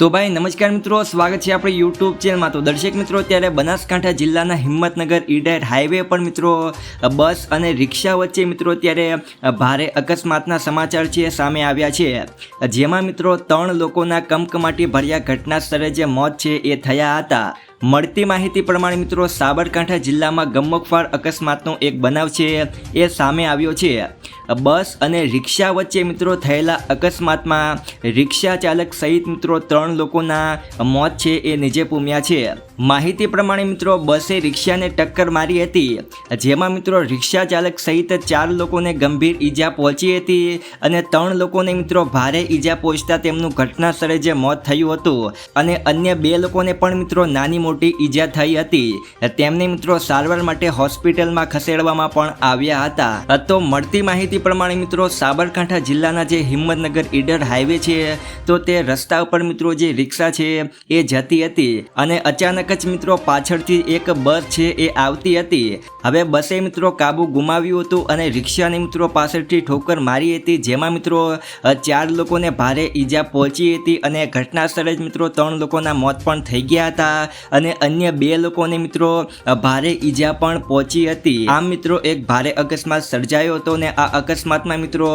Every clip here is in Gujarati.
તો ભાઈ, નમસ્કાર મિત્રો, સ્વાગત છે આપણે યુટ્યુબ ચેનલમાં તો દર્શક મિત્રો ત્યારે બનાસકાંઠા જિલ્લાના હિંમતનગર ઈડર હાઈવે પર મિત્રો બસ અને રિક્ષા વચ્ચે મિત્રો ત્યારે ભારે અકસ્માતના સમાચાર છે, સામે આવ્યા છે. જેમાં મિત્રો, ત્રણ લોકોના કમકમાટી ભર્યા ઘટના સ્થળે જે મોત છે એ થયા હતા. મળતી માહિતી પ્રમાણે મિત્રો, સાબરકાંઠા જિલ્લામાં ગમકફાળ અકસ્માતનો એક બનાવ છે, એ સામે આવ્યો છે. બસ અને રિક્ષા વચ્ચે મિત્રો થયેલા અકસ્માતમાં રિક્ષા ચાલક સહિત મિત્રો ત્રણ લોકોના મોત છે, એ નીચે પૂમ્યા છે. માહિતી પ્રમાણે મિત્રો બસે રિક્ષાને ટક્કર મારી હતી. જેમાં મિત્રો રિક્ષા ચાલક સહિત ચાર લોકોને ગંભીર ઈજા પહોંચી હતી અને ત્રણ લોકોને મિત્રો ભારે ઈજા પહોંચતા તેમનું ઘટના સ્થળે જે મોત થયું હતું. અને અન્ય બે લોકોને પણ મિત્રો નાની મોટી ઈજા થઈ હતી. તેમને મિત્રો સારવાર માટે હોસ્પિટલમાં ખસેડવામાં પણ આવ્યા હતા. તો મળતી માહિતી પ્રમાણે મિત્રો સાબરકાંઠા જિલ્લાના જે હિંમતનગર ઈડર હાઈવે છે, તો તે રસ્તા ઉપર મિત્રો જે રિક્ષા છે, એ જતી હતી. અને અચાનક જ મિત્રો પાછળથી એક બસ છે એ આવતી હતી. હવે બસે મિત્રો કાબુ ગુમાવ્યું હતું અને રિક્ષાની મિત્રો પાછળથી ઠોકર મારી હતી, જેમાં મિત્રો ચાર લોકોને ભારે ઈજા પહોંચી હતી અને ઘટના સ્થળે જ મિત્રો ત્રણ લોકોના મોત પણ થઈ ગયા હતા અને અન્ય બે લોકોને મિત્રો ભારે ઈજા પણ પહોંચી હતી. આમ મિત્રો એક ભારે અકસ્માત સર્જાયો હતો અને આ અકસ્માતમાં મિત્રો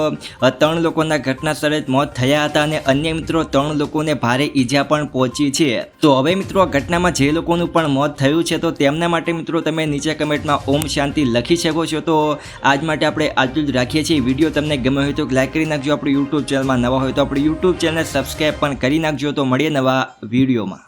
ત્રણ લોકોના ઘટના સ્થળે મોત થયા હતા અને અન્ય મિત્રો ત્રણ લોકોને ભારે ઈજા પણ પહોંચી છે. તો હવે મિત્રો ઘટનામાં જે લોકોનું પણ મોત થયું છે. તો તેમના માટે મિત્રો તમે નીચે કમેન્ટમાં ઓમ શાંતિ લખી શકો છો. તો આજ માટે આપણે આટલું જ રાખીએ છીએ. વીડિયો તમને ગમ્યો હોય તો લાઈક કરી નાખજો. આપણી યુટ્યુબ ચેનલમાં નવા હોય તો આપણી યુટ્યુબ ચેનલ સબસ્ક્રાઈબ પણ કરી નાખજો. તો મળીએ નવા વિડીયોમાં.